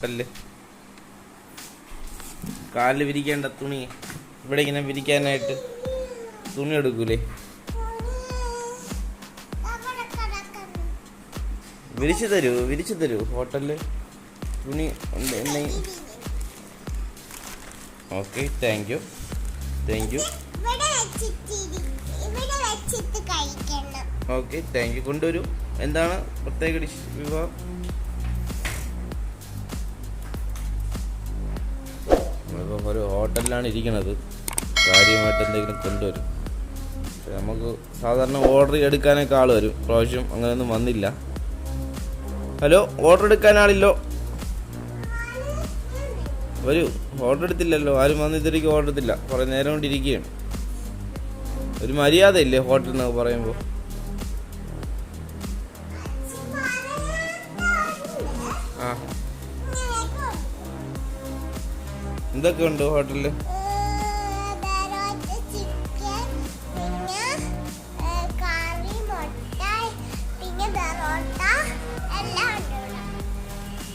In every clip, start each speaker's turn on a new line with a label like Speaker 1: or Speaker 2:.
Speaker 1: അല്ലേ കാലിൽ വിരിക്കേണ്ട തുണി ഇവിടെ ഇങ്ങനെ വിരിക്കാനായിട്ട് തുണി എടുക്കൂലേ? വിരിച്ചു തരൂ വിരിച്ചു തരൂ. ഹോട്ടലിൽ തുണി ഉണ്ട് എന്നെ okay thank you thank you okay thank you കൊണ്ടുവരൂ. എന്താണ് പ്രത്യേക ഡിഷ് വിഭവം? ഒരു ഹോട്ടലിലാണ് ഇരിക്കുന്നത്. കാര്യമായിട്ട് എന്തെങ്കിലും കൊണ്ടുവരും. പക്ഷെ നമുക്ക് സാധാരണ ഓർഡർ എടുക്കാനൊക്കെ ആൾ വരും. പ്രാവശ്യം അങ്ങനെയൊന്നും വന്നില്ല. ഹലോ ഓർഡർ എടുക്കാൻ ആളില്ലോ? വരൂ ഓർഡർ എടുത്തില്ലല്ലോ. ആരും വന്ന് ഇതിലേക്ക് ഓർഡർ എടുത്തില്ല. കുറേ നേരം കൊണ്ടിരിക്കുകയാണ് ഒരു മര്യാദയില്ലേ ഹോട്ടൽ എന്നൊക്കെ പറയുമ്പോൾ? ആ. എന്തൊക്കെ ഉണ്ട് ഹോട്ടലിൽ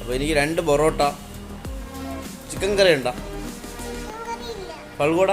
Speaker 1: അപ്പോൾ എനിക്ക് രണ്ട് പൊറോട്ട. ചിക്കൻ കറി ഉണ്ടോ? ഫൾഗോട?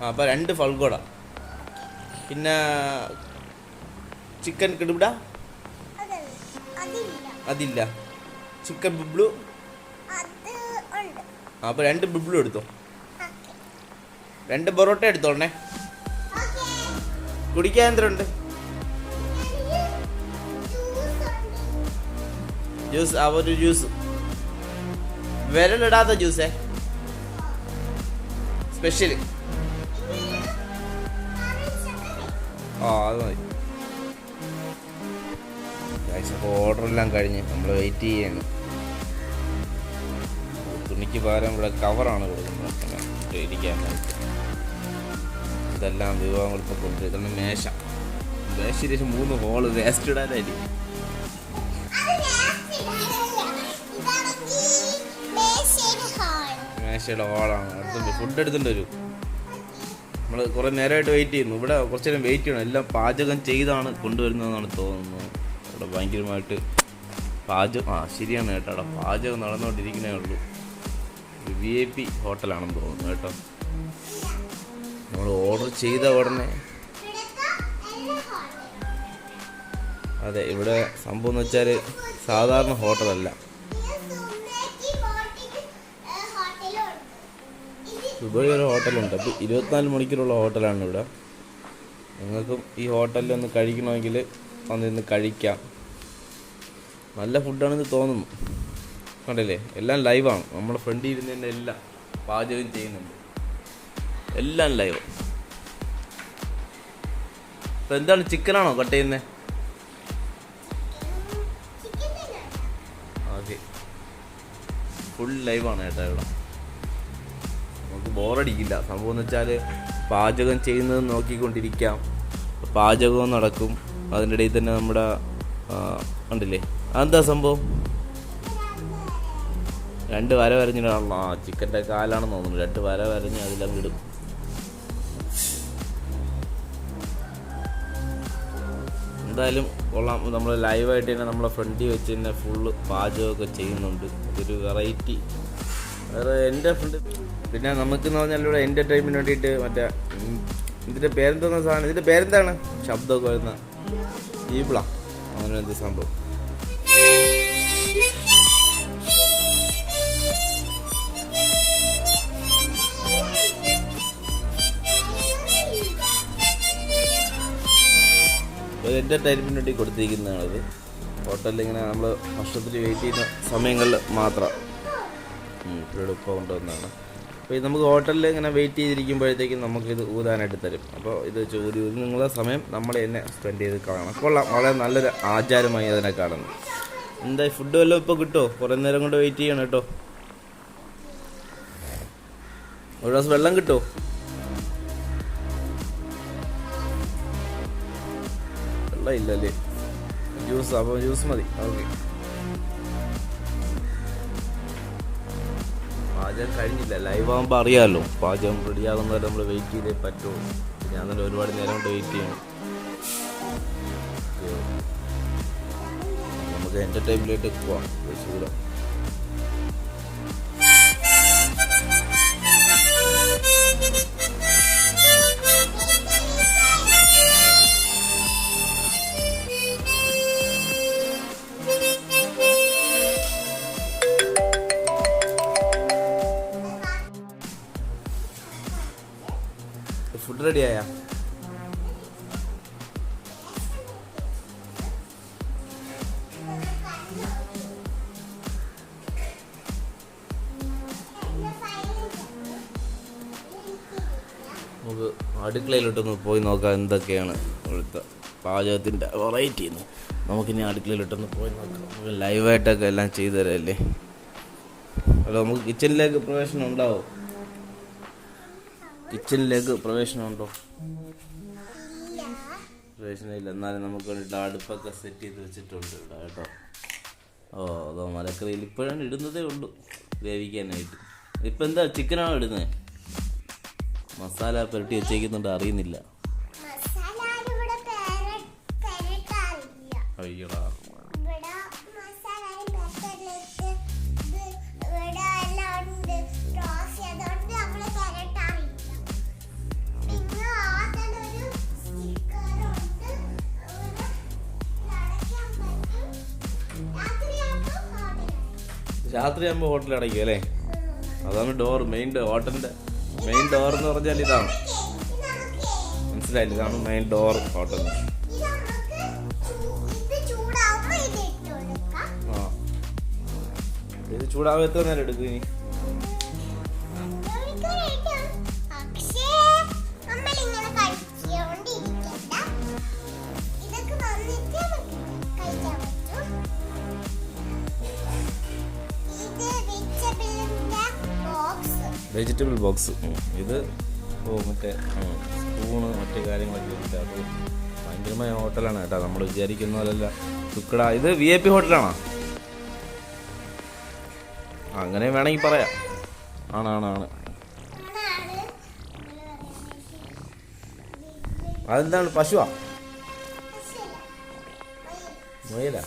Speaker 1: ആ അപ്പോൾ രണ്ട് ഫൾഗോട. പിന്നെ ചിക്കൻ കിടുപിട
Speaker 2: അതില്ല.
Speaker 1: ചിക്കൻ ബിബ്ലു? അപ്പോൾ രണ്ട് ബിബിളും എടുത്തോ? രണ്ട് പൊറോട്ട എടുത്തോണേ കുടിക്കാൻ എന്തുണ്ട്? ജ്യൂസ് ആ ഒരു ജ്യൂസ്. വിരലിടാത്ത ജ്യൂസേ? സ്പെഷ്യൽ ആ അത് മതി. എല്ലാം കഴിഞ്ഞ്. നമ്മൾ വെയിറ്റ് ചെയ്യാണ്. തുണിക്ക് പകരം ഇവിടെ കവറാണ് കൊടുക്കുന്നത്. അങ്ങനെ ഇരിക്കാനായിട്ട് ഇതെല്ലാം വിഭവങ്ങൾ ഇപ്പോൾ കൊണ്ടുവരും ഇതാണ് മേശ മേശയിലേക്ക് മൂന്ന് ഹോൾ വേസ്റ്റ് ഇടാനായിരിക്കും മേശയുടെ ഹോളാണ് അടുത്തുണ്ട് ഫുഡ് എടുത്തിട്ട് വരും. നമ്മൾ കുറേ നേരമായിട്ട് വെയിറ്റ് ചെയ്യുന്നു. ഇവിടെ കുറച്ച് നേരം വെയിറ്റ് ചെയ്യണം. എല്ലാം പാചകം ചെയ്താണ് കൊണ്ടുവരുന്നതെന്നാണ് തോന്നുന്നത് ഇവിടെ ഭയങ്കരമായിട്ട് പാചകം ആ ശരിയാണ് കേട്ടോ. പാചകം നടന്നുകൊണ്ടിരിക്കുന്നേ ഉള്ളൂ. വി ഐ പി ഹോട്ടലാണെന്ന് തോന്നുന്നു കേട്ടോ. നമ്മൾ ഓർഡർ ചെയ്ത ഉടനെ അതെ ഇവിടെ സംഭവം എന്ന് വെച്ചാൽ സാധാരണ ഹോട്ടലല്ല. ദുബായ് ഒരു ഹോട്ടലുണ്ട്. അപ്പോൾ ഇരുപത്തിനാല് മണിക്കൂറുള്ള ഹോട്ടലാണ് ഇവിടെ. നിങ്ങൾക്കും ഈ ഹോട്ടലിൽ ഒന്ന് കഴിക്കണമെങ്കിൽ വന്നിരുന്ന് കഴിക്കാം. നല്ല ഫുഡാണെന്ന് തോന്നുന്നു. കണ്ടില്ലേ? എല്ലാം ലൈവാണ് നമ്മുടെ ഫ്രണ്ടിൽ ഇരുന്ന് തന്നെ എല്ലാം പാചകം ചെയ്യുന്നുണ്ട്. എല്ലാം ലൈവ് ഇപ്പം എന്താണ്? ചിക്കനാണോ കട്ട് ചെയ്യുന്നത് ഓക്കെ. ഫുൾ ലൈവാണ് ചേട്ടാ ഇവിടെ. നമുക്ക് ബോറടിക്കില്ല സംഭവം എന്ന് വെച്ചാൽ പാചകം ചെയ്യുന്നത് നോക്കിക്കൊണ്ടിരിക്കാം. പാചകവും നടക്കും. അതിന്റെ ഇടയിൽ തന്നെ നമ്മുടെ ഉണ്ടല്ലേ അതെന്താ സംഭവം? രണ്ട് വര വരഞ്ഞിടാണല്ലോ ആ ചിക്കന്റെ കാലാണെന്ന് തോന്നുന്നു. രണ്ട് വര വരഞ്ഞ് അതിലങ്ങ് ഇടും. എന്തായാലും കൊള്ളാം. നമ്മൾ ലൈവായിട്ട് തന്നെ നമ്മളെ ഫ്രണ്ടിൽ വെച്ച് തന്നെ ഫുള്ള് പാചകമൊക്കെ ചെയ്യുന്നുണ്ട്. ഇതൊരു വെറൈറ്റി വേറെ എന്റെ ഫ്രണ്ട് പിന്നെ നമുക്കെന്ന് പറഞ്ഞാൽ ഇവിടെ എന്റർടൈൻമെന്റ് വേണ്ടിയിട്ട് മറ്റേ ഇതിന്റെ പേരെന്തോന്ന സാധനം? ഇതിന്റെ പേരെന്താണ്? ശബ്ദമൊക്കെ വരുന്ന ജീപ്പിളാ അങ്ങനെ എന്ത് സംഭവം. ഒരു എന്റർടൈൻമെന്റ് വേണ്ടി കൊടുത്തിരിക്കുന്നതാണിത് ഹോട്ടലിൽ ഇങ്ങനെ നമ്മൾ ഭക്ഷണത്തിൽ വെയിറ്റ് ചെയ്യുന്ന സമയങ്ങളിൽ മാത്രം. ഇവിടെ കൊണ്ടുവന്നതാണ്. അപ്പോൾ ഇത് നമുക്ക് ഹോട്ടലിൽ ഇങ്ങനെ വെയിറ്റ് ചെയ്തിരിക്കുമ്പോഴത്തേക്കും നമുക്കിത് ഊതാനായിട്ട് തരും. അപ്പോൾ ഇത് ഇത് നിങ്ങളുടെ സമയം നമ്മൾ തന്നെ സ്പെൻഡ് ചെയ്ത് കാണണം. കൊള്ളാം. വളരെ നല്ലൊരു ആചാരമായി അതിനെ കാണുന്നു. എന്താ ഫുഡ് വല്ലതും ഇപ്പോൾ കിട്ടുമോ കുറേ നേരം കൊണ്ട് വെയിറ്റ് ചെയ്യണം കേട്ടോ. ഒരു ഗ്ലാസ് വെള്ളം കിട്ടുമോ വെള്ളം ഇല്ലല്ലേ. ജ്യൂസ് അപ്പോൾ ജ്യൂസ് മതി. ഓക്കെ. പാചകം കഴിഞ്ഞില്ല. ലൈവ് ആകുമ്പോൾ അറിയാമല്ലോ പാചകം റെഡിയാകുന്നവരെ നമ്മൾ വെയിറ്റ് ചെയ്തേ പറ്റുള്ളൂ ഞാൻ തന്നെ ഒരുപാട് നേരം കൊണ്ട് വെയിറ്റ് ചെയ്യണം. നമുക്ക് എന്റർടൈൻമെന്റിലേക്ക് പോവാം. തൃശ്ശൂരം അടുക്കളയിലോട്ടൊന്ന് പോയി നോക്കാം എന്തൊക്കെയാണ് ഇവിടുത്തെ പാചകത്തിന്റെ വെറൈറ്റി എന്ന്. നമുക്കിനി അടുക്കളയിലോട്ടൊന്ന് പോയി നോക്കാം. നമുക്ക് ലൈവായിട്ടൊക്കെ എല്ലാം ചെയ്തു തരാല്ലേ? ഹലോ നമുക്ക് കിച്ചണിലേക്ക് പ്രവേശനം ഉണ്ടാവോ കിച്ചണിലേക്ക് പ്രവേശനം ഉണ്ടോ? പ്രവേശനമില്ല എന്നാലും നമുക്ക് വേണ്ടിയിട്ട് അടുപ്പൊക്കെ സെറ്റ് ചെയ്ത് വെച്ചിട്ടുണ്ട് ഇവിടെ കേട്ടോ. ഓ അതോ മലക്കറിയിൽ ഇപ്പോഴാണ് ഇടുന്നതേ ഉള്ളൂ. വേവിക്കാനായിട്ട്. ഇപ്പം എന്താ ചിക്കനാണോ ഇടുന്നത് മസാല പുരട്ടി വെച്ചേക്കുന്നുണ്ട് അറിയുന്നില്ല. അയ്യടാ.
Speaker 2: രാത്രിയാകുമ്പോൾ
Speaker 1: ഹോട്ടൽ അടയ്ക്കും അല്ലേ? അതാണ് ഡോർ മെയിൻ ഹോട്ടലിന്റെ മെയിൻ ഡോർ എന്ന് പറഞ്ഞാൽ ഇതാണ്. മനസ്സിലായില്ല? ഇതാണ് മെയിൻ ഡോർ ഹോട്ടൽ
Speaker 2: ഇത് നമുക്ക് ഇത് ചൂടാവുമ്പോ ഇത് ഇട്ട്
Speaker 1: ആ. ഇത് ചൂടാവും എത്ര നേരം എടുക്കും ഇനി. Vegetable box. ഇത് ഓ മറ്റേ സ്പൂണ് മറ്റു കാര്യങ്ങളൊക്കെ ഉണ്ട് അത് ഭയങ്കരമായ ഹോട്ടലാണ് കേട്ടോ. നമ്മൾ വിചാരിക്കുന്ന പോലല്ല തുക്കട ഇത് വി ഐ പി ഹോട്ടലാണോ? അങ്ങനെ വേണമെങ്കിൽ പറയാം. ആണാണാണ്
Speaker 2: ആണ്
Speaker 1: അതെന്താണ്? പശുവാ? മുയല?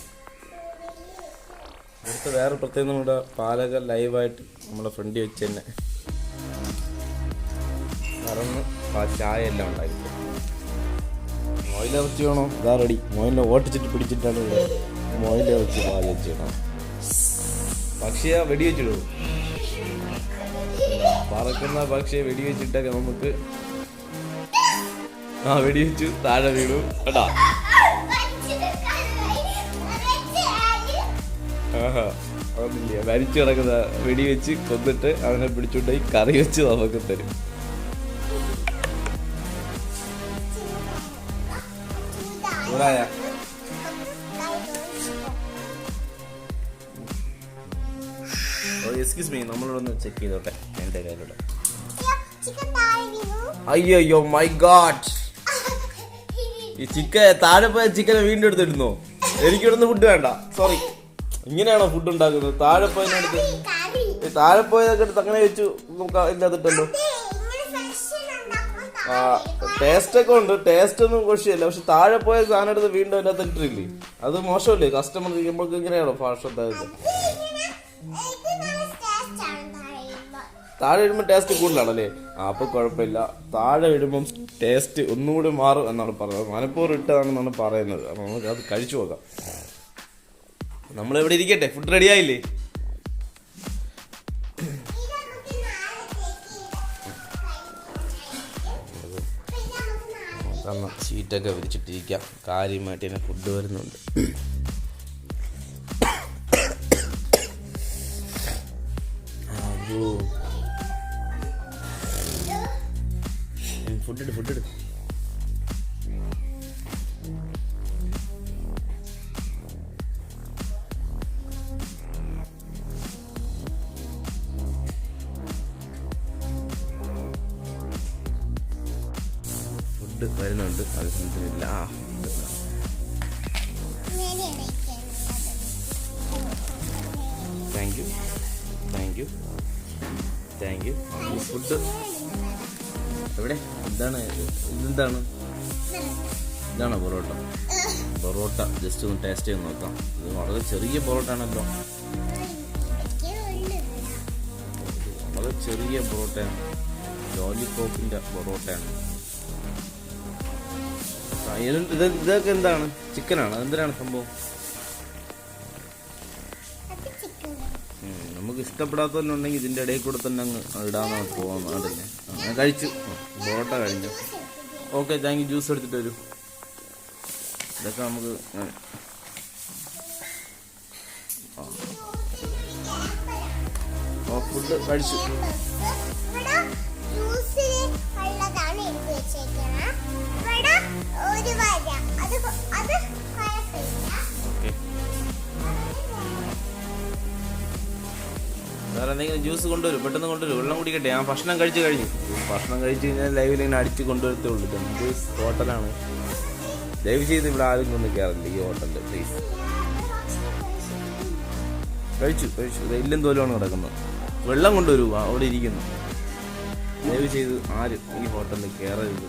Speaker 1: ഇവിടുത്തെ വേറെ പ്രത്യേകം നമ്മുടെ പാലക ലൈവായിട്ട് നമ്മളെ ഫ്രണ്ട് വെച്ച് തന്നെ. ആ ചായ എല്ലാം ഉണ്ടായിരുന്നു. മൊയിലിറച്ചി വേണോ ഇതാ റെഡി മൊയിലിനെ ഓട്ടിച്ചിട്ട് പിടിച്ചിട്ടാണ് മൊയിലിറച്ചി പാചകം ചെയ്യണം പക്ഷിയെ വെടിവെച്ചിടൂ പറക്കുന്ന പക്ഷിയെ വെടിവെച്ചിട്ടൊക്കെ നമുക്ക് ആ വെടിവെച്ചു താഴെ വീണു കേട്ടാ ആഹാ അതൊന്നുമില്ല. വരിച്ചു കിടക്കുന്ന വെടിവെച്ച് കൊന്നിട്ട് അതിനെ പിടിച്ചുകൊണ്ടുപോയി കറി വെച്ച് നമുക്ക് തരും. ചൂടായ എക്സ്ക്യൂസ് മീ നമ്മളോടൊന്ന് ചെക്ക് ചെയ്തോട്ടെ. എന്റെ കയ്യിലൂടെ.
Speaker 2: ചിക്കൻ താഴെ വീണു
Speaker 1: അയ്യോ മൈ ഗാഡ് ഈ ചിക്കൻ താഴെ പോയ ചിക്കനെ വീണ്ടും എടുത്തിടുന്നോ എനിക്കിടുന്ന ഫുഡ് വേണ്ട. സോറി ഇങ്ങനെയാണോ ഫുഡ് ഉണ്ടാക്കുന്നത്? താഴെ പോയതിനടുത്ത് താഴെ പോയതൊക്കെ എടുത്ത് അങ്ങനെ വെച്ചു. നമുക്ക് ഇല്ലാതിട്ടല്ലോ ആ. ടേസ്റ്റ് ഒക്കെ ഉണ്ട്. ടേസ്റ്റ് ഒന്നും കുഴപ്പമില്ല. പക്ഷെ താഴെ പോയ സാധനം എടുത്ത് വീണ്ടും അതിനകത്ത് ഇട്ടില്ലേ? അത് മോശമല്ലേ? കസ്റ്റമർ നമുക്ക് ഇങ്ങനെയാണോ
Speaker 2: ഫാഷൻ താഴെ
Speaker 1: ഇടുമ്പോൾ ടേസ്റ്റ് കൂടുതലാണല്ലേ? ആ അപ്പോൾ കുഴപ്പമില്ല. താഴെ ഇടുമ്പം ടേസ്റ്റ് ഒന്നുകൂടി മാറും എന്നാണ് പറയുന്നത്. മനപ്പൂർവം ഇട്ടതാണെന്നാണ് പറയുന്നത്. അപ്പോൾ നമുക്ക് അത് കഴിച്ചു നോക്കാം. നമ്മളിവിടെ ഇരിക്കട്ടെ? ഫുഡ് റെഡി
Speaker 2: നാളെ
Speaker 1: സീറ്റൊക്കെ വിരിച്ചിട്ടിരിക്കാം കാര്യമായിട്ട് തന്നെ ഫുഡ് വരുന്നുണ്ട് ഫുഡ് എടു ഫുഡ് ഇട്
Speaker 2: ഇങ്ങനെയാണ് ഇരിക്കേണ്ടത്.
Speaker 1: Thank you thank you thank you food എവിടെ? എന്താണ്? ഇതെന്താണ്? ഇതാണോ പൊറോട്ട? പൊറോട്ട. ജസ്റ്റ് ഒന്ന് ടേസ്റ്റ് ചെയ്ത് നോക്കാം. ഇത് വളരെ ചെറിയ പൊറോട്ട ആണല്ലോ വളരെ ചെറിയ പൊറോട്ടയാണ്. ലോലിപോപ്പിന്റെ പൊറോട്ടയാണ്. ഇത് ഇത് ഇതൊക്കെ എന്താണ്? ചിക്കനാണ്? എന്തിനാണ് സംഭവം? നമുക്ക് ഇഷ്ടപ്പെടാത്തവരുണ്ടെങ്കിൽ ഇതിന്റെ ഇടയിൽ കൂടെ തന്നെ അങ്ങ് ഇടാമെന്നാണ് തോന്നുന്നത് അതല്ലേ ആ, ഞാൻ കഴിച്ചു. പൊറോട്ട കഴിഞ്ഞു. Okay thank U. ജ്യൂസ് എടുത്തിട്ട് വരൂ. ഇതൊക്കെ നമുക്ക് ഫുഡ് കഴിച്ചു.
Speaker 2: ജ്യൂസിൽ ഉള്ളതാണ് എനിക്ക് ഇവിടെ ഒരു അത് അത്
Speaker 1: എന്തെങ്കിലും ജ്യൂസ് കൊണ്ടുവരും. പെട്ടെന്ന് കൊണ്ടുവരും. വെള്ളം കുടിക്കട്ടെ. ഞാൻ ഭക്ഷണം കഴിച്ചു കഴിഞ്ഞു. ഭക്ഷണം കഴിച്ചു കഴിഞ്ഞാൽ ലൈവിൽ ഇങ്ങനെ അടിച്ച് കൊണ്ടുവരത്തേ ഉള്ളൂ. ഇത് ഹോട്ടലാണ്? ലൈവ് ചെയ്ത് ഇവിടെ ആരും ഒന്നും കയറില്ല ഈ ഹോട്ടലിൽ പ്ലീസ് കഴിച്ചു കഴിച്ചു. ഇല്ലും തോലുമാണ് കിടക്കുന്നത്. വെള്ളം കൊണ്ടുവരൂ. അവിടെ ഇരിക്കുന്നു. ലൈവ് ചെയ്ത് ആരും ഈ ഹോട്ടലിൽ കയറരുത്.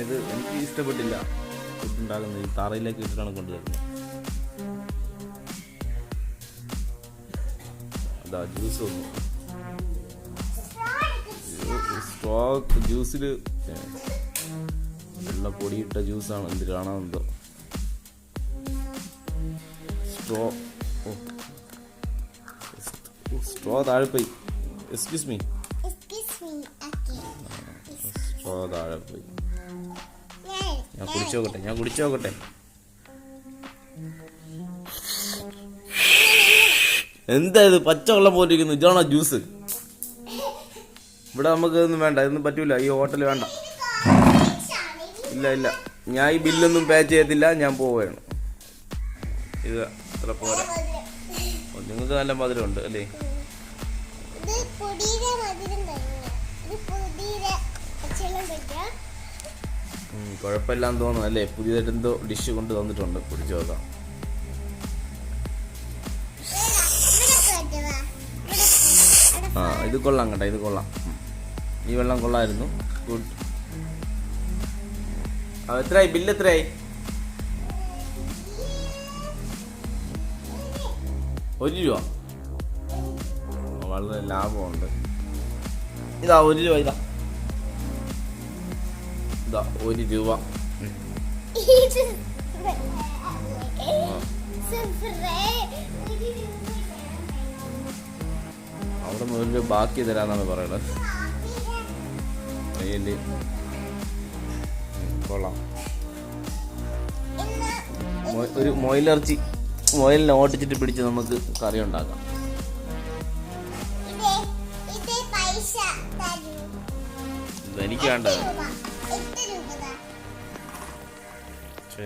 Speaker 1: ഞാനിത് എനിക്ക് ഇഷ്ടപ്പെട്ടില്ല. ഫുഡ് ഉണ്ടാക്കുന്നത് ഈ തറയിലേക്ക് ഇട്ടിട്ടാണ് കൊണ്ടുവരുന്നത്. അതാ ജ്യൂസ് വന്നു. സ്ട്രോ ജ്യൂസിൽ വെള്ള പൊടിയിട്ട ജ്യൂസാണ്. എന്ത് കാണാമെന്തോ സ്ട്രോ സ്ട്രോ താഴെ പോയി എക്സ്ക്യൂസ് മീ സ്ട്രോ താഴെ പോയി
Speaker 2: ഞാൻ
Speaker 1: കുടിച്ചു നോക്കട്ടെ ഞാൻ കുടിച്ചു നോക്കട്ടെ. എന്താ ഇത്? പച്ചവെള്ളം പോലിരിക്കുന്നു ഇതാണോ ജ്യൂസ്? ഇവിടെ നമുക്ക് ഇതൊന്നും വേണ്ട ഇതൊന്നും പറ്റൂല. ഈ ഹോട്ടൽ വേണ്ട. ഇല്ല ഇല്ല. ഞാൻ ഈ ബില്ലൊന്നും പേ ചെയ്യത്തില്ല ഞാൻ പോവുകയാണ്. ഇത് അത്ര പോരാ. നിങ്ങൾക്ക് നല്ല മധുരമുണ്ട് അല്ലേ? കുഴപ്പമില്ലാന്ന് തോന്നുന്നു. അല്ലേ? പുതിയതായിട്ട് എന്തോ ഡിഷ് കൊണ്ട് തന്നിട്ടുണ്ട് കുടിച്ചു നോക്കാം ആ ഇത് കൊള്ളാം കേട്ടോ ഇത് കൊള്ളാം. ഈ വെള്ളം കൊള്ളായിരുന്നു. ഗുഡ് എത്രയായി? ബില്ല് എത്രയായി? ഒരു രൂപ. വളരെ ലാഭമുണ്ട്. ഇതാ ഒരു രൂപ ഇതാ. ഇതാ ഒരു രൂപ. അവിടെ രൂപ ബാക്കി തരാന്നാണ് പറയണത്. കൊള്ളാം. ഒരു മൊയിലിറച്ചി മൊയിലിനെ ഓട്ടിച്ചിട്ട് പിടിച്ച് നമുക്ക് കറി ഉണ്ടാക്കാം. എനിക്ക് വേണ്ട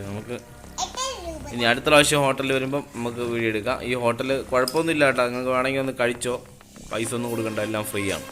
Speaker 1: നമുക്ക് ഇനി അടുത്ത പ്രാവശ്യം ഹോട്ടലിൽ വരുമ്പം നമുക്ക് വീഡിയോ എടുക്കാം. ഈ ഹോട്ടൽ കുഴപ്പമൊന്നും ഇല്ല കേട്ടോ. നിങ്ങൾക്ക് വേണമെങ്കിൽ ഒന്ന് കഴിച്ചോ. പൈസ ഒന്നും കൊടുക്കണ്ട. എല്ലാം ഫ്രീ ആണ്.